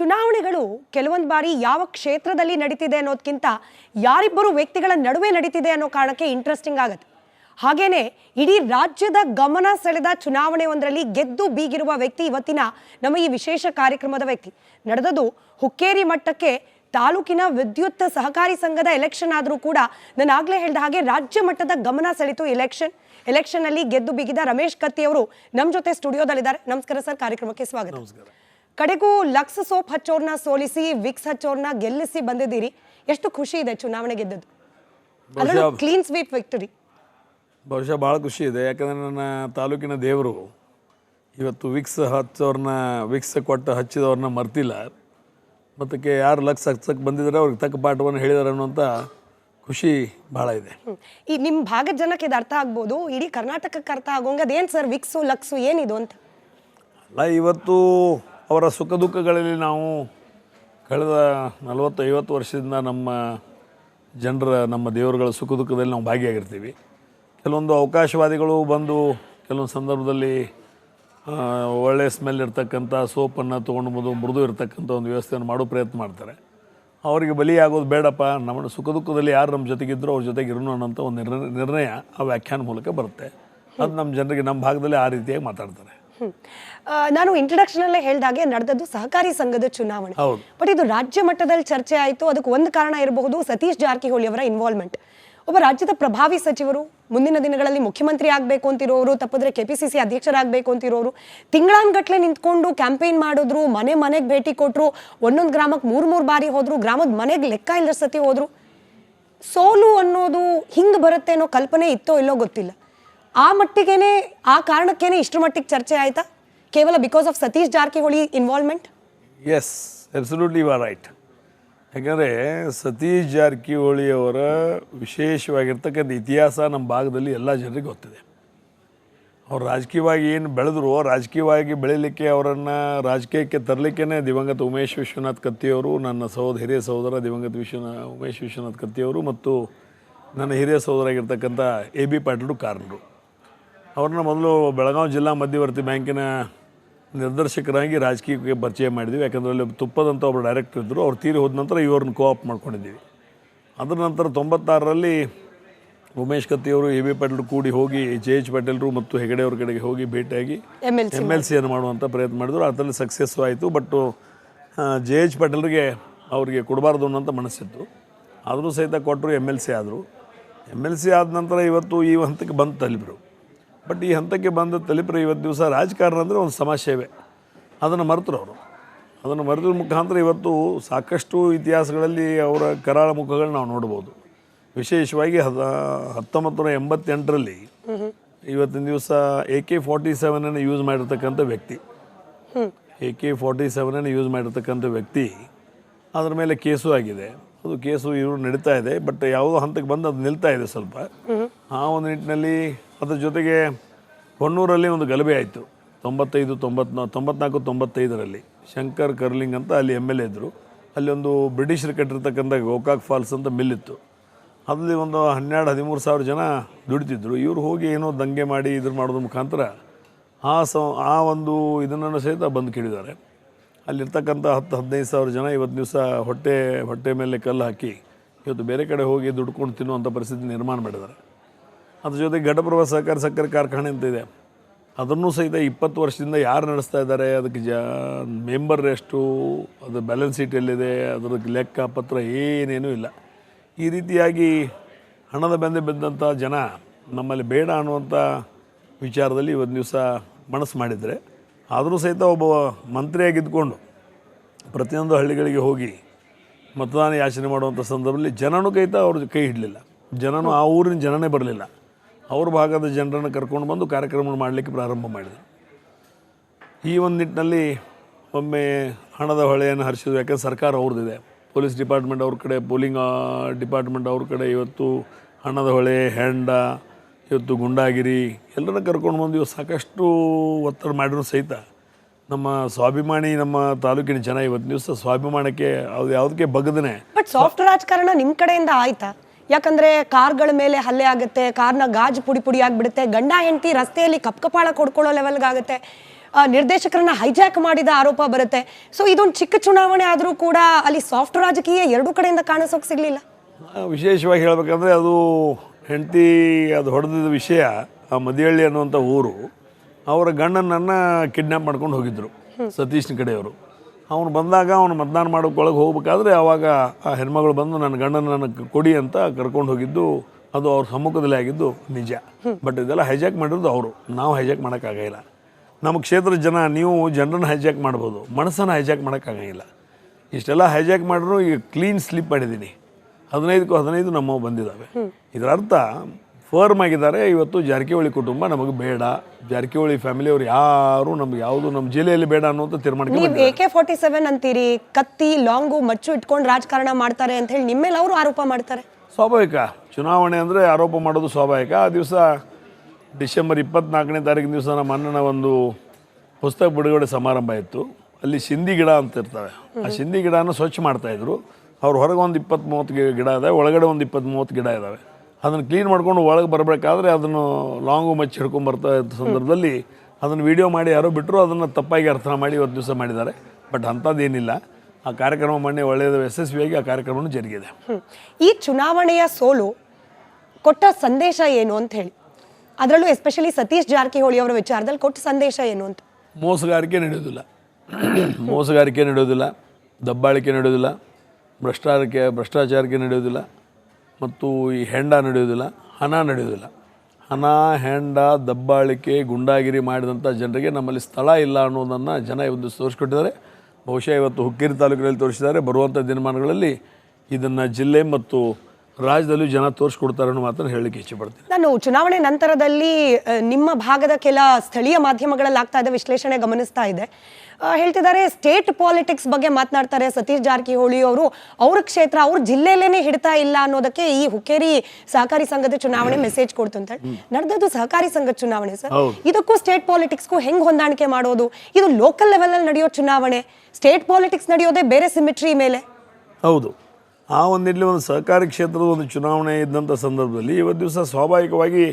ಚುನಾವಣೆಗಳು ಕೆಲವೊಂದು ಬಾರಿ ಯಾವ ಕ್ಷೇತ್ರದಲ್ಲಿ ನಡೀತಿದೆ ಅನ್ನೋದಕ್ಕಿಂತ ಯಾರಿಬ್ಬರು ವ್ಯಕ್ತಿಗಳ ನಡುವೆ ನಡೀತಿದೆ ಅನ್ನೋ ಕಾರಣಕ್ಕೆ ಇಂಟ್ರೆಸ್ಟಿಂಗ್ ಆಗುತ್ತೆ. ಹಾಗೇನೆ ಇಡೀ ರಾಜ್ಯದ ಗಮನ ಸೆಳೆದ ಚುನಾವಣೆ ಒಂದರಲ್ಲಿ ಗೆದ್ದು ಬೀಗಿರುವ ವ್ಯಕ್ತಿ ಇವತ್ತಿನ ನಮ್ಮ ಈ ವಿಶೇಷ ಕಾರ್ಯಕ್ರಮದ ವ್ಯಕ್ತಿ. ನಡೆದದು ಹುಕ್ಕೇರಿ ಮಟ್ಟಕ್ಕೆ ತಾಲೂಕಿನ ವಿದ್ಯುತ್ ಸಹಕಾರಿ ಸಂಘದ ಎಲೆಕ್ಷನ್ ಆದರೂ ಕೂಡ ನಾನು ಆಗಲೇ ಹೇಳಿದ ಹಾಗೆ ರಾಜ್ಯ ಮಟ್ಟದ ಗಮನ ಸೆಳೆತು ಎಲೆಕ್ಷನ್ ಎಲೆಕ್ಷನ್ ಅಲ್ಲಿ ಗೆದ್ದು ಬಿಗಿದ ರಮೇಶ್ ಕತ್ತಿ ಅವರು ನಮ್ಮ ಜೊತೆ ಸ್ಟುಡಿಯೋದಲ್ಲಿದ್ದಾರೆ ನಮಸ್ಕಾರ ಸರ್, ಕಾರ್ಯಕ್ರಮಕ್ಕೆ ಸ್ವಾಗತ. ಕಡೆಗೂ ಲಕ್ಸ್ ಸೋಪ್ ಹಚ್ಚೋರ್ನ ಸೋಲಿಸಿ ವಿಕ್ಸ್ ಹಚ್ಚೋರ್ನ ಗೆಲ್ಲಿಸಿ ಬಂದಿದ್ದೀರಿ. ಎಷ್ಟು ಖುಷಿ ಇದೆ ಚುನಾವಣೆ ಗೆದ್ದದ್ದು. ಅದರಲ್ಲೂ ಕ್ಲೀನ್ ಸ್ವೀಪ್ ವಿಕ್ಟರಿ ಬಹುಶಃ ಭಾಳ ಖುಷಿ ಇದೆ. ಯಾಕಂದರೆ ನನ್ನ ತಾಲೂಕಿನ ದೇವರು ಇವತ್ತು ವಿಕ್ಸ್ ಹಚ್ಚೋರ್ನ ವಿಕ್ಸ್ ಕೊಟ್ಟು ಹಚ್ಚಿದವ್ರನ್ನ ಮರ್ತಿಲ್ಲ. ಮತ್ತಕ್ಕೆ ಯಾರು ಲಕ್ಸ್ ಹಚ್ಚಕ್ಕೆ ಬಂದಿದ್ದಾರೆ ಅವ್ರಿಗೆ ತಕ್ಕ ಪಾಠವನ್ನು ಹೇಳಿದಾರೆ ಅನ್ನುವಂಥ ಖುಷಿ ಭಾಳ ಇದೆ. ಈ ನಿಮ್ಮ ಭಾಗದ ಜನಕ್ಕೆ ಇದು ಅರ್ಥ ಆಗ್ಬೋದು. ಇಡೀ ಕರ್ನಾಟಕಕ್ಕೆ ಅರ್ಥ ಆಗೋಂಗೆ ಅದೇನು ಸರ್ ವಿಕ್ಸು ಲಕ್ಸು ಏನಿದು ಅಂತ? ಅಲ್ಲ ಇವತ್ತು ಅವರ ಸುಖ ದುಃಖಗಳಲ್ಲಿ ನಾವು ಕಳೆದ ನಲವತ್ತು ಐವತ್ತು ವರ್ಷದಿಂದ ನಮ್ಮ ಜನರ, ನಮ್ಮ ದೇವರುಗಳ ಸುಖ ದುಃಖದಲ್ಲಿ ನಾವು ಭಾಗಿಯಾಗಿರ್ತೀವಿ. ಕೆಲವೊಂದು ಅವಕಾಶವಾದಿಗಳು ಬಂದು ಕೆಲವೊಂದು ಸಂದರ್ಭದಲ್ಲಿ ಒಳ್ಳೆಯ ಒಳ್ಳೆ ಸ್ಮೆಲ್ ಇರ್ತಕ್ಕಂಥ ಸೋಪನ್ನು ತೊಗೊಂಡು ಬಂದು ಮೃದು ಇರ್ತಕ್ಕಂಥ ಒಂದು ವ್ಯವಸ್ಥೆಯನ್ನು ಮಾಡೋ ಪ್ರಯತ್ನ ಮಾಡ್ತಾರೆ. ಅವರಿಗೆ ಬಲಿಯಾಗೋದು ಬೇಡಪ್ಪ ನಮ್ಮ ಸುಖ ದುಃಖದಲ್ಲಿ ಯಾರು ನಮ್ಮ ಜೊತೆಗಿದ್ರು ಅವ್ರ ಜೊತೆಗೆ ಇರೋಣ ಅನ್ನೋಂಥ ಒಂದು ನಿರ್ಣಯ ಆ ವ್ಯಾಖ್ಯಾನ ಮೂಲಕ ಬರುತ್ತೆ. ಅದು ನಮ್ಮ ಜನರಿಗೆ ನಮ್ಮ ಭಾಗದಲ್ಲಿ ಆ ರೀತಿಯಾಗಿ ಮಾತಾಡ್ತಾರೆ. ನಾನು ಇಂಟ್ರಡಕ್ಷನ್ ಅಲ್ಲೇ ಹೇಳ್ದಾಗೆ ನಡೆದದ್ದು ಸಹಕಾರಿ ಸಂಘದ ಚುನಾವಣೆ. ಬಟ್ ಇದು ರಾಜ್ಯ ಮಟ್ಟದಲ್ಲಿ ಚರ್ಚೆ ಆಯಿತು. ಅದಕ್ಕೆ ಒಂದು ಕಾರಣ ಇರಬಹುದು ಸತೀಶ್ ಜಾರಕಿಹೊಳಿ ಅವರ ಇನ್ವಾಲ್ವ್ಮೆಂಟ್ ಒಬ್ಬ ರಾಜ್ಯದ ಪ್ರಭಾವಿ ಸಚಿವರು ಮುಂದಿನ ದಿನಗಳಲ್ಲಿ ಮುಖ್ಯಮಂತ್ರಿ ಆಗಬೇಕು ಅಂತಿರೋರು ತಪ್ಪಿದ್ರೆ ಕೆ ಪಿ ಸಿ ಸಿ ಅಧ್ಯಕ್ಷರಾಗಬೇಕು ಅಂತಿರೋರು ತಿಂಗಳಾನ್ಗಟ್ಲೆ ನಿಂತ್ಕೊಂಡು ಕ್ಯಾಂಪೇನ್ ಮಾಡಿದ್ರು ಮನೆ ಮನೆಗೆ ಭೇಟಿ ಕೊಟ್ಟರು ಒಂದೊಂದು ಗ್ರಾಮಕ್ಕೆ ಮೂರು ಮೂರು ಬಾರಿ ಹೋದ್ರು ಗ್ರಾಮದ ಮನೆಗೆ ಲೆಕ್ಕ ಇಲ್ಲದ ಸತಿ ಹೋದ್ರು. ಸೋಲು ಅನ್ನೋದು ಹಿಂಗೆ ಬರುತ್ತೆ ಅನ್ನೋ ಕಲ್ಪನೆ ಇತ್ತೋ ಇಲ್ಲೋ ಗೊತ್ತಿಲ್ಲ. ಆ ಮಟ್ಟಿಗೆನೆ, ಆ ಕಾರಣಕ್ಕೇನೆ ಇಷ್ಟರ ಮಟ್ಟಿಗೆ ಚರ್ಚೆ ಆಯ್ತಾ? ಕೇವಲ because of Satish Jarkiholi involvement yes absolutely you are right ಯಾಕಂದರೆ ಸತೀಶ್ ಜಾರಕಿಹೊಳಿ ಅವರ ವಿಶೇಷವಾಗಿರ್ತಕ್ಕಂಥ ಇತಿಹಾಸ ನಮ್ಮ ಭಾಗದಲ್ಲಿ ಎಲ್ಲ ಜನರಿಗೆ ಗೊತ್ತಿದೆ. ಅವ್ರು ರಾಜಕೀಯವಾಗಿ ಏನು ಬೆಳೆದ್ರು, ರಾಜಕೀಯವಾಗಿ ಬೆಳೀಲಿಕ್ಕೆ ಅವರನ್ನು ರಾಜಕೀಯಕ್ಕೆ ತರಲಿಕ್ಕೇ ದಿವಂಗತ ಉಮೇಶ್ ವಿಶ್ವನಾಥ್ ಕತ್ತಿಯವರು, ನನ್ನ ಸಹೋದ, ಹಿರಿಯ ಸಹೋದರ ದಿವಂಗತ ವಿಶ್ವನಾಥ್ ಉಮೇಶ್ ವಿಶ್ವನಾಥ್ ಕತ್ತಿಯವರು ಮತ್ತು ನನ್ನ ಹಿರಿಯ ಸಹೋದರಾಗಿರ್ತಕ್ಕಂಥ ಎ ಬಿ ಪಾಟೀಲು ಕಾರಣರು. ಅವ್ರನ್ನ ಮೊದಲು ಬೆಳಗಾವಿ ಜಿಲ್ಲಾ ಮಧ್ಯವರ್ತಿ ಬ್ಯಾಂಕಿನ ನಿರ್ದೇಶಕರಾಗಿ ರಾಜಕೀಯಕ್ಕೆ ಪರಿಚಯ ಮಾಡಿದ್ವಿ. ಯಾಕಂದರೆ ಅಲ್ಲಿ ತುಪ್ಪದಂಥ ಒಬ್ಬರು ಡೈರೆಕ್ಟರ್ ಇದ್ದರು ಅವ್ರು ತೀರಿ ಹೋದ ನಂತರ ಇವ್ರನ್ನ ಕೋಆಪ್ ಮಾಡ್ಕೊಂಡಿದ್ದೀವಿ. ಅದರ ನಂತರ ತೊಂಬತ್ತಾರರಲ್ಲಿ ಉಮೇಶ್ ಕತ್ತಿಯವರು ಎ ಬಿ ಪಾಟೀಲ್ ಕೂಡಿ ಹೋಗಿ ಜೆ ಎಚ್ ಪಾಟೀಲ್ರು ಮತ್ತು ಹೆಗಡೆ ಅವ್ರ ಕಡೆಗೆ ಹೋಗಿ ಭೇಟಿಯಾಗಿ ಎಂ ಎಲ್ ಸಿಯನ್ನು ಮಾಡುವಂಥ ಪ್ರಯತ್ನ ಮಾಡಿದ್ರು. ಅದರಲ್ಲಿ ಸಕ್ಸಸ್ ಆಯಿತು. ಬಟ್ ಜೆ ಎಚ್ ಪಾಟೀಲ್ರಿಗೆ ಅವರಿಗೆ ಕೊಡಬಾರ್ದು ಅಂತ ಮನಸ್ಸಿತ್ತು. ಆದರೂ ಸಹಿತ ಕೊಟ್ಟರು ಎಂ ಎಲ್ ಸಿ ಆದರು. ಎಂ ಎಲ್ ಸಿ ಆದ ನಂತರ ಇವತ್ತು ಈ ಹಂತಕ್ಕೆ ಬಂದು ತಲುಪಿರು ಬಟ್ ಈ ಹಂತಕ್ಕೆ ಬಂದು ತಲುಪಿರು ಇವತ್ತು ದಿವಸ ರಾಜಕಾರಣ ಅಂದರೆ ಒಂದು ಸಮಾಜಸೇವೆ. ಅದನ್ನು ಮರೆತರು ಅವರು ಅದನ್ನು ಮರೆದ್ರ ಮುಖಾಂತರ ಇವತ್ತು ಸಾಕಷ್ಟು ಇತಿಹಾಸಗಳಲ್ಲಿ ಅವರ ಕರಾಳ ಮುಖಗಳನ್ನ ನಾವು ನೋಡ್ಬೋದು. ವಿಶೇಷವಾಗಿ ಹದ, ಹತ್ತೊಂಬತ್ತು ನೂರ ಎಂಬತ್ತೆಂಟರಲ್ಲಿ ಇವತ್ತಿನ ದಿವಸ ಎ ಕೆ ಫಾರ್ಟಿ ಸೆವೆನನ್ನು ಯೂಸ್ ಮಾಡಿರ್ತಕ್ಕಂಥ ವ್ಯಕ್ತಿ. ಎ ಕೆ ಫಾರ್ಟಿ ಸೆವೆನನ್ನು ಯೂಸ್ ಮಾಡಿರ್ತಕ್ಕಂಥ ವ್ಯಕ್ತಿ ಅದರ ಮೇಲೆ ಕೇಸು ಆಗಿದೆ. ಅದು ಕೇಸು ಇವರು ನಡೀತಾ ಇದೆ, ಬಟ್ ಯಾವುದೋ ಹಂತಕ್ಕೆ ಬಂದು ಅದು ನಿಲ್ತಾ ಇದೆ ಸ್ವಲ್ಪ. ಆ ಒಂದು ನಿಟ್ಟಿನಲ್ಲಿ ಅದ್ರ ಜೊತೆಗೆ ಹೊನ್ನೂರಲ್ಲಿ ಒಂದು ಗಲಭೆ ಆಯಿತು. ತೊಂಬತ್ತೈದು ತೊಂಬತ್ನಾ ತೊಂಬತ್ನಾಲ್ಕು ತೊಂಬತ್ತೈದರಲ್ಲಿ. ಶಂಕರ್ ಕರ್ಲಿಂಗ್ ಅಂತ ಅಲ್ಲಿ ಎಂ ಎಲ್ ಎ ಇದ್ದರು ಅಲ್ಲಿ ಒಂದು ಬ್ರಿಟಿಷರು ಕಟ್ಟಿರ್ತಕ್ಕಂಥ ಗೋಕಾಕ್ ಫಾಲ್ಸ್ ಅಂತ ಮಿಲ್ ಇತ್ತು ಅಲ್ಲಿ ಒಂದು ಹನ್ನೆರಡು, ಹದಿಮೂರು ಸಾವಿರ ಜನ ದುಡಿತಿದ್ರು. ಇವರು ಹೋಗಿ ಏನೋ ದಂಗೆ ಮಾಡಿ ಇದ್ರ ಮಾಡೋದ್ರ ಮುಖಾಂತರ ಆ ಸ, ಆ ಒಂದು ಇದನ್ನು ಸಹಿತ ಬಂದು ಕೇಳಿದ್ದಾರೆ ಅಲ್ಲಿರ್ತಕ್ಕಂಥ ಹತ್ತು, ಹದಿನೈದು ಸಾವಿರ ಜನ ಇವತ್ತು ದಿವಸ ಹೊಟ್ಟೆ ಹೊಟ್ಟೆ ಮೇಲೆ ಕಲ್ಲು ಹಾಕಿ ಇವತ್ತು ಬೇರೆ ಕಡೆ ಹೋಗಿ ದುಡ್ಕೊಂಡು ತಿನ್ನುವಂಥ ಪರಿಸ್ಥಿತಿ ನಿರ್ಮಾಣ ಮಾಡಿದ್ದಾರೆ. ಅದ್ರ ಜೊತೆ ಘಟಪ್ರಭಾ ಸಹಕಾರ ಸಕ್ಕರೆ ಕಾರ್ಖಾನೆ ಅಂತ ಇದೆ. ಅದನ್ನು ಸಹಿತ ಇಪ್ಪತ್ತು ವರ್ಷದಿಂದ ಯಾರು ನಡೆಸ್ತಾ ಇದ್ದಾರೆ, ಅದಕ್ಕೆ ಜ, ಮೆಂಬರ್ ಎಷ್ಟು, ಅದು ಬ್ಯಾಲೆನ್ಸ್ ಶೀಟ್ ಎಲ್ಲಿದೆ, ಅದ್ರದ್ದು ಲೆಕ್ಕ ಪತ್ರ ಏನೇನೂ ಇಲ್ಲ. ಈ ರೀತಿಯಾಗಿ ಹಣದ ಬೆಂದೆ ಬಿದ್ದಂಥ ಜನ ನಮ್ಮಲ್ಲಿ ಬೇಡ ಅನ್ನುವಂಥ ವಿಚಾರದಲ್ಲಿ ಇವತ್ತು ದಿವಸ ಮನಸ್ಸು ಮಾಡಿದರೆ ಆದರೂ ಸಹಿತ ಒಬ್ಬ ಮಂತ್ರಿಯಾಗಿದ್ದುಕೊಂಡು ಪ್ರತಿಯೊಂದು ಹಳ್ಳಿಗಳಿಗೆ ಹೋಗಿ ಮತದಾನ ಯಾಚನೆ ಮಾಡುವಂಥ ಸಂದರ್ಭದಲ್ಲಿ ಜನನೂ ಕೈತ ಅವ್ರ ಕೈ ಹಿಡಲಿಲ್ಲ. ಜನನೂ ಆ ಊರಿನ ಜನನೇ ಬರಲಿಲ್ಲ. ಅವ್ರ ಭಾಗದ ಜನರನ್ನು ಕರ್ಕೊಂಡು ಬಂದು ಕಾರ್ಯಕ್ರಮ ಮಾಡಲಿಕ್ಕೆ ಪ್ರಾರಂಭ ಮಾಡಿದರು. ಈ ಒಂದು ನಿಟ್ಟಿನಲ್ಲಿ ಒಮ್ಮೆ ಹಣದ ಹೊಳೆಯನ್ನು ಹರಿಸಿದ್ರು. ಯಾಕಂದ್ರೆ ಸರ್ಕಾರ ಅವ್ರದ್ದಿದೆ. ಪೊಲೀಸ್ ಡಿಪಾರ್ಟ್ಮೆಂಟ್ ಅವ್ರ ಕಡೆ, ಪೋಲಿಂಗ್ ಡಿಪಾರ್ಟ್ಮೆಂಟ್ ಅವ್ರ ಕಡೆ ಇವತ್ತು ಹಣದ ಹೊಳೆ, ಹೆಂಡ, ಇವತ್ತು ಗುಂಡಾಗಿರಿ, ಎಲ್ಲರನ್ನ ಕರ್ಕೊಂಡು ಬಂದು ಇವತ್ತು ಸಾಕಷ್ಟು ಒತ್ತಡ ಮಾಡಿದ್ರು ಸಹಿತ. ನಮ್ಮ ಸ್ವಾಭಿಮಾನಿ, ನಮ್ಮ ತಾಲೂಕಿನ ಜನ ಇವತ್ತು ದಿವಸ ಸ್ವಾಭಿಮಾನಕ್ಕೆ, ಅದು ಯಾವುದಕ್ಕೆ ಬಗ್ಗದೇ ಬಟ್ ಸಾಫ್ಟ್ ರಾಜಕಾರಣ ನಿಮ್ಮ ಕಡೆಯಿಂದ ಆಯ್ತಾ? ಯಾಕಂದ್ರೆ ಕಾರ್ಗಳ ಮೇಲೆ ಹಲ್ಲೆ ಆಗುತ್ತೆ ಕಾರ್ನ ಗಾಜು ಪುಡಿ ಪುಡಿ ಆಗ್ಬಿಡುತ್ತೆ ಗಂಡ ಹೆಂಡತಿ ರಸ್ತೆಯಲ್ಲಿ ಕಪ್ಕಪಾಳ ಕೊಡ್ಕೊಳ್ಳೋ ಲೆವೆಲ್ಗೆ ಆಗುತ್ತೆ. ಆ, ನಿರ್ದೇಶಕರನ್ನ ಹೈಜಾಕ್ ಮಾಡಿದ ಆರೋಪ ಬರುತ್ತೆ. ಸೊ ಇದೊಂದು ಚಿಕ್ಕ ಚುನಾವಣೆ ಆದರೂ ಕೂಡ ಅಲ್ಲಿ ಸಾಫ್ಟ್ ರಾಜಕೀಯ ಎರಡೂ ಕಡೆಯಿಂದ ಕಾಣಿಸೋಕೆ ಸಿಗಲಿಲ್ಲ. ವಿಶೇಷವಾಗಿ ಹೇಳಬೇಕಂದ್ರೆ ಅದು ಹೆಂಡತಿ ಅದು ಹೊಡೆದಿದ್ದ ವಿಷಯ ಆ ಮದಿಹಳ್ಳಿ ಅನ್ನುವಂಥ ಊರು ಅವರ ಗಂಡನನ್ನು ಕಿಡ್ನ್ಯಾಪ್ ಮಾಡ್ಕೊಂಡು ಹೋಗಿದ್ದರು ಸತೀಶ್ನ ಕಡೆಯವರು. ಅವನು ಬಂದಾಗ ಅವನು ಮತದಾನ ಮಾಡೋಕ್ಕೊಳಗೆ ಹೋಗ್ಬೇಕಾದ್ರೆ ಆವಾಗ ಆ ಹೆಣ್ಮಗಳು ಬಂದು ನನ್ನ ಗಂಡನ ನನಗೆ ಕೊಡಿ ಅಂತ ಕರ್ಕೊಂಡು ಹೋಗಿದ್ದು ಅದು ಅವ್ರ ಸಮ್ಮುಖದಲ್ಲಿ ಆಗಿದ್ದು ನಿಜ. ಬಟ್ ಇದೆಲ್ಲ ಹೈಜಾಕ್ ಮಾಡಿರೋದು ಅವರು. ನಾವು ಹೈಜಾಕ್ ಮಾಡೋಕ್ಕಾಗಿಲ್ಲ ನಮ್ಮ ಕ್ಷೇತ್ರದ ಜನ ನೀವು ಜನರನ್ನ ಹೈಜಾಕ್ ಮಾಡ್ಬೋದು. ಮನಸ್ಸನ್ನು ಹೈಜಾಕ್ ಮಾಡೋಕ್ಕಾಗಂಗಿಲ್ಲ. ಇಷ್ಟೆಲ್ಲ ಹೈಜಾಕ್ ಮಾಡಿದ್ರು ಈಗ ಕ್ಲೀನ್ ಸ್ಲಿಪ್ ಮಾಡಿದ್ದೀನಿ. ಹದಿನೈದಕ್ಕೂ ಹದಿನೈದು ನಮ್ಮವು ಬಂದಿದ್ದಾವೆ. ಇದರ ಅರ್ಥ ಫರ್ಮ್ ಆಗಿದ್ದಾರೆ. ಇವತ್ತು ಜಾರಕಿಹೊಳಿ ಕುಟುಂಬ ನಮಗೆ ಬೇಡ. ಜಾರಕಿಹೊಳಿ ಫ್ಯಾಮಿಲಿಯವ್ರು ಯಾರು ನಮ್ಗೆ ಯಾವುದು ನಮ್ಮ ಜಿಲ್ಲೆಯಲ್ಲಿ ಬೇಡ ಅನ್ನೋದು ತೀರ್ಮಾನ. ಎ ಕೆ ಫಾರ್ಟಿ ಸೆವೆನ್ ಅಂತೀರಿ ಕತ್ತಿ ಲಾಂಗು ಮಚ್ಚು ಇಟ್ಕೊಂಡು ರಾಜಕಾರಣ ಮಾಡ್ತಾರೆ ಅಂತ ಹೇಳಿ ನಿಮ್ಮೇಲೆ ಅವರು ಆರೋಪ ಮಾಡ್ತಾರೆ. ಸ್ವಾಭಾವಿಕ. ಚುನಾವಣೆ ಅಂದರೆ ಆರೋಪ ಮಾಡೋದು ಸ್ವಾಭಾವಿಕ. ಆ ದಿವಸ ಡಿಸೆಂಬರ್ ಇಪ್ಪತ್ನಾಲ್ಕನೇ ತಾರೀಕಿನ ದಿವಸ ನಮ್ಮ ಅಣ್ಣನ ಒಂದು ಪುಸ್ತಕ ಬಿಡುಗಡೆ ಸಮಾರಂಭ ಇತ್ತು. ಅಲ್ಲಿ ಸಿಂಧಿ ಗಿಡ ಅಂತ ಇರ್ತವೆ. ಆ ಸಿಂಧಿ ಗಿಡನ ಸ್ವಚ್ಛ ಮಾಡ್ತಾಯಿದ್ರು ಅವ್ರು ಹೊರಗೆ ಒಂದು ಇಪ್ಪತ್ತು ಮೂವತ್ತು ಗಿಡ ಇದೆ ಒಳಗಡೆ ಒಂದು ಇಪ್ಪತ್ತು ಮೂವತ್ತು ಗಿಡ ಇದ್ದಾವೆ ಅದನ್ನು ಕ್ಲೀನ್ ಮಾಡ್ಕೊಂಡು ಒಳಗೆ ಬರಬೇಕಾದ್ರೆ ಅದನ್ನು ಲಾಂಗು ಮಚ್ಚಿ ಹಿಡ್ಕೊಂಡು ಬರ್ತಾ ಇದ್ದ ಸಂದರ್ಭದಲ್ಲಿ ಅದನ್ನು ವಿಡಿಯೋ ಮಾಡಿ ಯಾರೋ ಬಿಟ್ಟರು ಅದನ್ನು ತಪ್ಪಾಗಿ ಅರ್ಥ ಮಾಡಿ ಇವತ್ತು ದಿವಸ ಮಾಡಿದ್ದಾರೆ. ಬಟ್ ಅಂಥದ್ದೇನಿಲ್ಲ ಆ ಕಾರ್ಯಕ್ರಮ ಮೊನ್ನೆ ಒಳ್ಳೆಯದು ಯಶಸ್ವಿಯಾಗಿ ಆ ಕಾರ್ಯಕ್ರಮವನ್ನು ಜರುಗಿದೆ. ಈ ಚುನಾವಣೆಯ ಸೋಲು ಕೊಟ್ಟ ಸಂದೇಶ ಏನು ಅಂತ ಹೇಳಿ. ಅದರಲ್ಲೂ ಎಸ್ಪೆಷಲಿ ಸತೀಶ್ ಜಾರಕಿಹೊಳಿ ಅವರ ವಿಚಾರದಲ್ಲಿ ಕೊಟ್ಟ ಸಂದೇಶ ಏನು ಅಂತ. ಮೋಸಗಾರಿಕೆ ನಡೆಯೋದಿಲ್ಲ. ಮೋಸಗಾರಿಕೆ ನಡೆಯೋದಿಲ್ಲ. ದಬ್ಬಾಳಿಕೆ ನಡೆಯೋದಿಲ್ಲ. ಭ್ರಷ್ಟಾಚಾರಕ್ಕೆ ಭ್ರಷ್ಟಾಚಾರಕ್ಕೆ ನಡೆಯೋದಿಲ್ಲ. ಮತ್ತು ಈ ಹೆಂಡ ನಡೆಯೋದಿಲ್ಲ ಹಣ ನಡೆಯೋದಿಲ್ಲ ಹಣ, ಹೆಂಡ, ದಬ್ಬಾಳಿಕೆ, ಗುಂಡಾಗಿರಿ ಮಾಡಿದಂಥ ಜನರಿಗೆ ನಮ್ಮಲ್ಲಿ ಸ್ಥಳ ಇಲ್ಲ ಅನ್ನೋದನ್ನು ಜನ ಇವತ್ತು ತೋರಿಸ್ಕೊಟ್ಟಿದ್ದಾರೆ. ಬಹುಶಃ ಇವತ್ತು ಹುಕ್ಕೇರಿ ತಾಲೂಕಿನಲ್ಲಿ ತೋರಿಸಿದ್ದಾರೆ. ಬರುವಂಥ ದಿನಮಾನಗಳಲ್ಲಿ ಇದನ್ನು ಜಿಲ್ಲೆ ಮತ್ತು ರಾಜ್ಯದಲ್ಲೂ ಜನ ತೋರಿಸ್ಕೊಡ್ತಾರೆ ಅನ್ನೋ ಮಾತನ್ನು ಹೇಳಲಿಕ್ಕೆ ಇಚ್ಛೆಪಡ್ತೀನಿ ನಾನು ಚುನಾವಣೆ ನಂತರದಲ್ಲಿ ನಿಮ್ಮ ಭಾಗದ ಕೆಲ ಸ್ಥಳೀಯ ಮಾಧ್ಯಮಗಳಲ್ಲಿ ಆಗ್ತಾ ಇದೆ ವಿಶ್ಲೇಷಣೆ ಗಮನಿಸ್ತಾ ಇದೆ. ಹೇಳ್ತಿದ್ದಾರೆ ಸ್ಟೇಟ್ ಪಾಲಿಟಿಕ್ಸ್ ಬಗ್ಗೆ ಮಾತನಾಡ್ತಾರೆ ಸತೀಶ್ ಜಾರಕಿಹೊಳಿ ಅವರು. ಅವ್ರ ಕ್ಷೇತ್ರ ಅವ್ರ ಜಿಲ್ಲೆಯಲ್ಲೇನೆ ಹಿಡ್ತಾ ಇಲ್ಲ ಅನ್ನೋದಕ್ಕೆ ಈ ಹುಕ್ಕೇರಿ ಸಹಕಾರಿ ಸಂಘದ ಚುನಾವಣೆ ಮೆಸೇಜ್ ಕೊಡ್ತು ಅಂತ ಹೇಳಿ. ನಡೆದದ್ದು ಸಹಕಾರಿ ಸಂಘದ ಚುನಾವಣೆ ಸರ್. ಇದಕ್ಕೂ ಸ್ಟೇಟ್ ಪಾಲಿಟಿಕ್ಸ್ಗೂ ಹೆಂಗ್ ಹೊಂದಾಣಿಕೆ ಮಾಡೋದು? ಇದು ಲೋಕಲ್ ಲೆವೆಲ್ ಅಲ್ಲಿ ನಡೆಯೋ ಚುನಾವಣೆ. ಸ್ಟೇಟ್ ಪಾಲಿಟಿಕ್ಸ್ ನಡೆಯೋದೇ ಬೇರೆ ಸಿಮಿಟ್ರಿ ಮೇಲೆ. ಹೌದು. ಆ ಒಂದು ಇಲ್ಲಿ ಒಂದು ಸಹಕಾರಿ ಕ್ಷೇತ್ರದ ಒಂದು ಚುನಾವಣೆ ಇದ್ದಂಥ ಸಂದರ್ಭದಲ್ಲಿ ಇವತ್ತು ದಿವಸ ಸ್ವಾಭಾವಿಕವಾಗಿ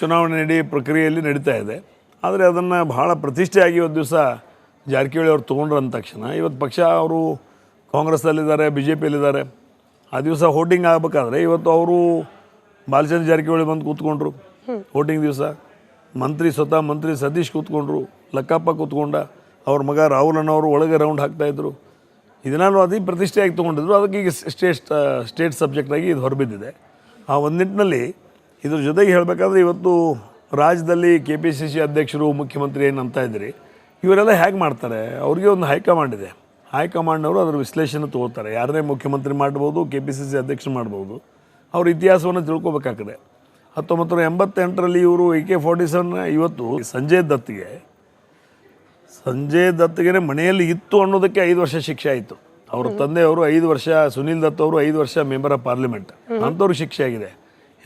ಚುನಾವಣೆ ನಡಿ ಪ್ರಕ್ರಿಯೆಯಲ್ಲಿ ನಡೀತಾ ಇದೆ. ಆದರೆ ಅದನ್ನು ಬಹಳ ಪ್ರತಿಷ್ಠೆಯಾಗಿ ಇವತ್ತು ದಿವಸ ಜಾರಕಿಹೊಳಿ ಅವರು ತೊಗೊಂಡ್ರು ಅಂದ ತಕ್ಷಣ ಇವತ್ತು ಪಕ್ಷ ಅವರು ಕಾಂಗ್ರೆಸ್ಸಲ್ಲಿದ್ದಾರೆ ಬಿ ಜೆ ಪಿಯಲ್ಲಿದ್ದಾರೆ ಆ ದಿವಸ ಹೋಟಿಂಗ್ ಆಗಬೇಕಾದ್ರೆ ಇವತ್ತು ಅವರು ಬಾಲಚಂದ್ರ ಜಾರಕಿಹೊಳಿ ಬಂದು ಕೂತ್ಕೊಂಡ್ರು. ಹೋಟಿಂಗ್ ದಿವಸ ಮಂತ್ರಿ ಸ್ವತಃ ಮಂತ್ರಿ ಸತೀಶ್ ಕೂತ್ಕೊಂಡ್ರು, ಲಕ್ಕಪ್ಪ ಕೂತ್ಕೊಂಡ, ಅವ್ರ ಮಗ ರಾಹುಲನವರು ಒಳಗೆ ರೌಂಡ್ ಹಾಕ್ತಾಯಿದ್ರು ಅತಿ ಪ್ರತಿಷ್ಠೆಯಾಗಿ ತೊಗೊಂಡಿದ್ರು. ಅದಕ್ಕೆ ಈಗ ಸ್ಟೇಟ್ ಸ್ಟೇಟ್ ಸಬ್ಜೆಕ್ಟಾಗಿ ಇದು ಹೊರಬಿದ್ದಿದೆ. ಆ ಒಂದು ನಿಟ್ಟಿನಲ್ಲಿ ಇದ್ರ ಜೊತೆಗೆ ಹೇಳಬೇಕಾದ್ರೆ ಇವತ್ತು ರಾಜ್ಯದಲ್ಲಿ ಕೆ ಪಿ ಸಿ ಸಿ ಅಧ್ಯಕ್ಷರು, ಮುಖ್ಯಮಂತ್ರಿ ಏನು ಅಂತ ಇದ್ದೀರಿ, ಇವರೆಲ್ಲ ಹೇಗೆ ಮಾಡ್ತಾರೆ? ಅವ್ರಿಗೆ ಒಂದು ಹೈಕಮಾಂಡ್ ಇದೆ. ಹೈಕಮಾಂಡ್ನವರು ಅದರ ವಿಶ್ಲೇಷಣೆ ತೊಗೋತಾರೆ. ಯಾರನ್ನೇ ಮುಖ್ಯಮಂತ್ರಿ ಮಾಡ್ಬೋದು ಕೆ ಪಿ ಸಿ ಸಿ ಅಧ್ಯಕ್ಷರು ಮಾಡ್ಬೋದು, ಅವ್ರ ಇತಿಹಾಸವನ್ನು ತಿಳ್ಕೊಬೇಕಾಗ್ತದೆ. ಹತ್ತೊಂಬತ್ತು ನೂರ ಎಂಬತ್ತೆಂಟರಲ್ಲಿ ಇವರು ಎ ಕೆ ಫಾರ್ಟಿ ಸೆವೆನ್ ಇವತ್ತು ಸಂಜಯ್ ದತ್ಗೆ ಸಂಜಯ್ ದತ್ಗೆ ಮನೆಯಲ್ಲಿ ಇತ್ತು ಅನ್ನೋದಕ್ಕೆ ಐದು ವರ್ಷ ಶಿಕ್ಷೆ ಆಯಿತು. ಅವ್ರ ತಂದೆಯವರು ಐದು ವರ್ಷ ಸುನೀಲ್ ದತ್ ಅವರು ಐದು ವರ್ಷ ಮೆಂಬರ್ ಆಫ್ ಪಾರ್ಲಿಮೆಂಟ್. ಅಂಥವ್ರಿಗೆ ಶಿಕ್ಷೆ ಆಗಿದೆ.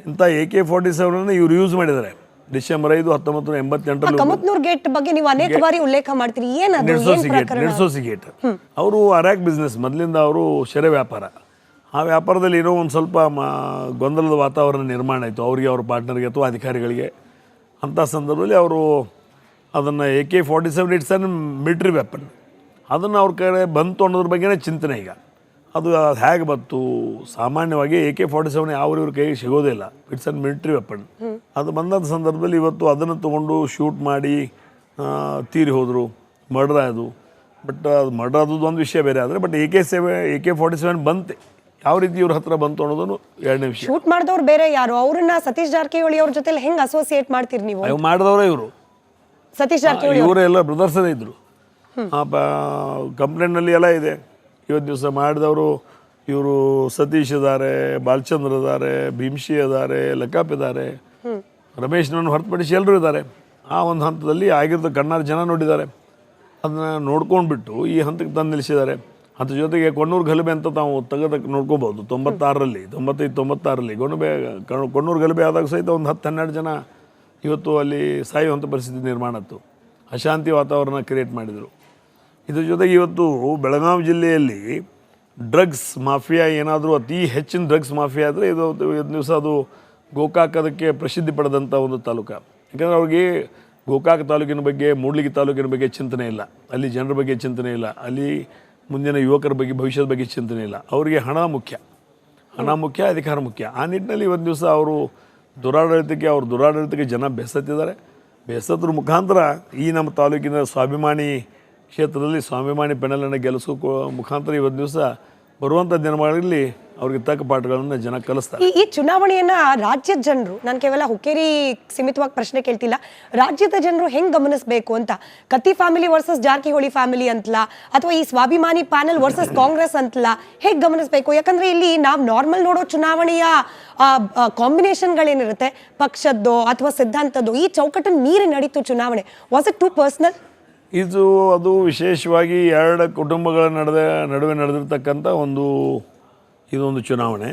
ಇಂಥ ಎ ಕೆ ಫಾರ್ಟಿ ಸೆವೆನ್ ಇವ್ರು ಯೂಸ್ ಮಾಡಿದ್ದಾರೆ. ಡಿಸೆಂಬರ್ ಐದು ಹತ್ತೊಂಬತ್ತು ಎಂಬತ್ತೆಂಟರಲ್ಲಿ ಗೇಟ್ ಬಗ್ಗೆ ನೀವು ಅನೇಕ ಬಾರಿ ಉಲ್ಲೇಖ ಮಾಡ್ತೀರಿ. ಏನ್ ಗೇಟ್ ನಿಡ್ಸೋಸಿ ಗೇಟ್ ಅವರು ಅರ್ಯಾಕ್ ಬಿಸ್ನೆಸ್ ಮೊದಲಿಂದ ಅವರು ಶೆರೆ ವ್ಯಾಪಾರ. ಆ ವ್ಯಾಪಾರದಲ್ಲಿ ಏನೋ ಒಂದು ಸ್ವಲ್ಪ ಗೊಂದಲದ ವಾತಾವರಣ ನಿರ್ಮಾಣ ಆಯಿತು. ಅವರಿಗೆ ಅವ್ರ ಪಾರ್ಟ್ನರ್ಗೆ ಅಥವಾ ಅಧಿಕಾರಿಗಳಿಗೆ. ಅಂಥ ಸಂದರ್ಭದಲ್ಲಿ ಅವರು ಅದನ್ನು A K forty seven it's an military weapon ಅದನ್ನು ಅವ್ರ ಕಡೆ ಬಂತು ಅನ್ನೋದ್ರ ಬಗ್ಗೆನೇ ಚಿಂತನೆ ಈಗ. ಅದು ಹೇಗೆ ಬಂತು? ಸಾಮಾನ್ಯವಾಗಿ ಎ ಕೆ ಫಾರ್ಟಿ ಸೆವೆನ್ ಯಾವ ಇವ್ರ ಕೈಗೆ ಸಿಗೋದೇ ಇಲ್ಲ. ಇಟ್ಸ್ ಅನ್ ಮಿಲಿಟ್ರಿ ವೆಪನ್ ಅದು ಬಂದಂಥ ಸಂದರ್ಭದಲ್ಲಿ ಇವತ್ತು ಅದನ್ನು ತೊಗೊಂಡು ಶೂಟ್ ಮಾಡಿ ತೀರಿ ಹೋದರು. ಮರ್ಡರ್ ಆಯಿತು ಬಟ್ ಅದು ಮರ್ಡರ್ ಆದದ್ದು ಒಂದು ವಿಷಯ ಬೇರೆ ಆದರೆ ಬಟ್ ಎ ಕೆ ಸೆವೆ ಎ ಕೆ ಫಾರ್ಟಿ ಸೆವೆನ್ ಬಂತೆ. ಯಾವ ರೀತಿ ಇವ್ರ ಹತ್ರ ಬಂತು ಅನ್ನೋದನ್ನು ಎರಡನೇ ವಿಷಯ. ಶೂಟ್ ಮಾಡಿದವ್ರು ಬೇರೆ ಯಾರು? ಅವ್ರನ್ನ ಸತೀಶ್ ಜಾರಕಿಹೊಳಿ ಅವ್ರ ಜೊತೆ ಹೆಂಗೆ ಅಸೋಸಿಯೇಟ್ ಮಾಡ್ತೀರಿ ನೀವು? ಮಾಡಿದವರೇ ಇವರು. ಸತೀಶ್ ಜಾರಕಿಹೊಳಿ ಇವರೇ ಎಲ್ಲ ಬ್ರದರ್ಸೇ ಇದ್ದರು ಕಂಪ್ಲೇಂಟ್ನಲ್ಲಿ ಎಲ್ಲ ಇದೆ. ಇವತ್ತು ದಿವಸ ಮಾಡಿದವರು ಇವರು ಸತೀಶ್ ಇದ್ದಾರೆ ಬಾಲಚಂದ್ರ ಇದ್ದಾರೆ ಭೀಮ್ಶಿ ಇದ್ದಾರೆ ಲಕಾಪ್ ಇದ್ದಾರೆ ರಮೇಶ್ನನ್ನು ಹೊರತುಪಡಿಸಿ ಎಲ್ಲರೂ ಇದ್ದಾರೆ ಆ ಒಂದು ಹಂತದಲ್ಲಿ ಆಗಿರೋದು ಕಣ್ಣಾರು ಜನ ನೋಡಿದ್ದಾರೆ. ಅದನ್ನ ನೋಡ್ಕೊಂಡ್ಬಿಟ್ಟು ಈ ಹಂತಕ್ಕೆ ತಂದು ನಿಲ್ಲಿಸಿದ್ದಾರೆ. ಅದ್ರ ಜೊತೆಗೆ ಕೊಣ್ಣೂರು ಗಲಭೆ ಅಂತ ತಾವು ತೆಗೆದಕ್ಕೆ ನೋಡ್ಕೋಬಹುದು. ತೊಂಬತ್ತಾರರಲ್ಲಿ ತೊಂಬತ್ತೈದು ತೊಂಬತ್ತಾರರಲ್ಲಿ. ಕಣ್ಣೂರು ಕೊಣ್ಣೂರು ಗಲಭೆ ಆದಾಗ ಸಹಿತ ಒಂದು ಹತ್ತು ಹನ್ನೆರಡು ಜನ ಇವತ್ತು ಅಲ್ಲಿ ಸಾಯುವಂಥ ಪರಿಸ್ಥಿತಿ ನಿರ್ಮಾಣ ಆಯಿತು. ಅಶಾಂತಿ ವಾತಾವರಣ ಕ್ರಿಯೇಟ್ ಮಾಡಿದರು. ಇದ್ರ ಜೊತೆಗೆ ಇವತ್ತು ಬೆಳಗಾವಿ ಜಿಲ್ಲೆಯಲ್ಲಿ ಡ್ರಗ್ಸ್ ಮಾಫಿಯಾ ಏನಾದರೂ ಅತಿ ಹೆಚ್ಚಿನ ಡ್ರಗ್ಸ್ ಮಾಫಿಯಾ ಆದರೆ ಇದು ಇವತ್ತು ದಿವಸ ಅದು ಗೋಕಾಕ್ ಅದಕ್ಕೆ ಪ್ರಸಿದ್ಧಿ ಪಡೆದಂಥ ಒಂದು ತಾಲೂಕು. ಯಾಕಂದರೆ ಅವ್ರಿಗೆ ಗೋಕಾಕ್ ತಾಲೂಕಿನ ಬಗ್ಗೆ, ಮೂಡ್ಲಿಗಿ ತಾಲೂಕಿನ ಬಗ್ಗೆ ಚಿಂತನೆ ಇಲ್ಲ. ಅಲ್ಲಿ ಜನರ ಬಗ್ಗೆ ಚಿಂತನೆ ಇಲ್ಲ. ಅಲ್ಲಿ ಮುಂದಿನ ಯುವಕರ ಬಗ್ಗೆ, ಭವಿಷ್ಯದ ಬಗ್ಗೆ ಚಿಂತನೆ ಇಲ್ಲ. ಅವರಿಗೆ ಹಣ ಮುಖ್ಯ. ಹಣ ಮುಖ್ಯ, ಅಧಿಕಾರ ಮುಖ್ಯ. ಆ ನಿಟ್ಟಿನಲ್ಲಿ ಒಂದು ದಿವಸ ಅವರು ದುರಾಡಳಿತಕ್ಕೆ, ಅವ್ರ ದುರಾಡಳಿತಕ್ಕೆ ಜನ ಬೆಸತ್ತಿದ್ದಾರೆ. ಬೆಸತ್ರ ಮುಖಾಂತರ ಈ ನಮ್ಮ ತಾಲೂಕಿನ ಸ್ವಾಭಿಮಾನಿ ಕ್ಷೇತ್ರದಲ್ಲಿ ಸ್ವಾಭಿಮಾನಿ ಪೆನಲನ್ನು ಗೆಲ್ಲಿಸೋ ಮುಖಾಂತರ ಇವತ್ತು ದಿವಸ ಬರುವಂಥ ದಿನಗಳಲ್ಲಿ ಅವ್ರಿಗೆ ತಕ್ಕ ಪಾಠಗಳನ್ನು ಜನ ಕಲಿಸ್ತಾರೆ. ಈ ಚುನಾವಣೆಯನ್ನ ರಾಜ್ಯದ ಜನರು, ನಾನು ಕೇವಲ ಹುಕ್ಕೇರಿ ಸೀಮಿತವಾಗಿ ಪ್ರಶ್ನೆ ಕೇಳ್ತಿಲ್ಲ, ರಾಜ್ಯದ ಜನರು ಹೆಂಗ್ ಗಮನಿಸಬೇಕು ಅಂತ? Katti family versus Jarkiholi family ಅಂತಲ್ಲ ಅಥವಾ ಈ ಸ್ವಾಭಿಮಾನಿ ಪ್ಯಾನಲ್ ವರ್ಸಸ್ ಕಾಂಗ್ರೆಸ್ ಅಂತಲ್ಲ ಹೇಗ್ ಗಮನಿಸಬೇಕು? ಯಾಕಂದ್ರೆ ಇಲ್ಲಿ ನಾವು ನಾರ್ಮಲ್ ನೋಡೋ ಚುನಾವಣೆಯ ಕಾಂಬಿನೇಷನ್ಗಳೇನಿರುತ್ತೆ? ಪಕ್ಷದ್ದು ಅಥವಾ ಸಿದ್ಧಾಂತದ್ದು, ಈ ಚೌಕಟ್ಟನ್ನು ಮೀರಿ ನಡೀತು ಚುನಾವಣೆ. ವಾಸ್ ಇಟ್ ಟು ಪರ್ಸನಲ್ ಇದು ಅದು ವಿಶೇಷವಾಗಿ ಎರಡು ಕುಟುಂಬಗಳ ನಡುವೆ ನಡುವೆ ನಡೆದಿರ್ತಕ್ಕಂಥ ಒಂದು, ಇದೊಂದು ಚುನಾವಣೆ.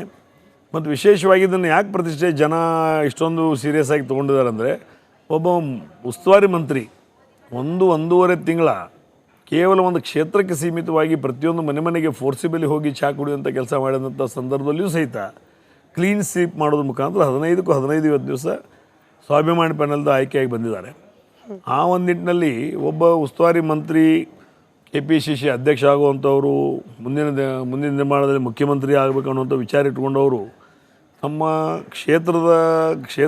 ಮತ್ತು ವಿಶೇಷವಾಗಿ ಇದನ್ನು ಯಾಕೆ ಪ್ರತಿಷ್ಠೆ ಜನ ಇಷ್ಟೊಂದು ಸೀರಿಯಸ್ ಆಗಿ ತೊಗೊಂಡಿದ್ದಾರೆ ಅಂದರೆ, ಒಬ್ಬ ಉಸ್ತುವಾರಿ ಮಂತ್ರಿ ಒಂದು, ಒಂದೂವರೆ ತಿಂಗಳ ಕೇವಲ ಒಂದು ಕ್ಷೇತ್ರಕ್ಕೆ ಸೀಮಿತವಾಗಿ ಪ್ರತಿಯೊಂದು ಮನೆ ಮನೆಗೆ ಫೋರ್ಸಿಬಲಿ ಹೋಗಿ ಚಾ ಕುಡಿಯುವಂಥ ಕೆಲಸ ಮಾಡಿದಂಥ ಸಂದರ್ಭದಲ್ಲಿಯೂ ಸಹಿತ ಕ್ಲೀನ್ ಸ್ವೀಪ್ ಮಾಡೋದ್ರ ಮುಖಾಂತರ ಹದಿನೈದಕ್ಕೂ ಹದಿನೈದು ಇವತ್ತು ದಿವಸ ಸ್ವಾಭಿಮಾನಿ ಪ್ಯಾನಲ್ದ ಆಯ್ಕೆಯಾಗಿ ಬಂದಿದ್ದಾರೆ. ಆ ಒಂದು ನಿಟ್ಟಿನಲ್ಲಿ ಒಬ್ಬ ಉಸ್ತುವಾರಿ ಮಂತ್ರಿ ಕೆ ಪಿ ಸಿ ಸಿ ಅಧ್ಯಕ್ಷ ಆಗುವಂಥವರು, ಮುಂದಿನ ಮುಂದಿನ ನಿರ್ಮಾಣದಲ್ಲಿ ಮುಖ್ಯಮಂತ್ರಿ ಆಗಬೇಕು ಅನ್ನುವಂಥ ವಿಚಾರ ಇಟ್ಕೊಂಡವರು ತಮ್ಮ ಕ್ಷೇತ್ರದ, ಕ್ಷೇತ್ರ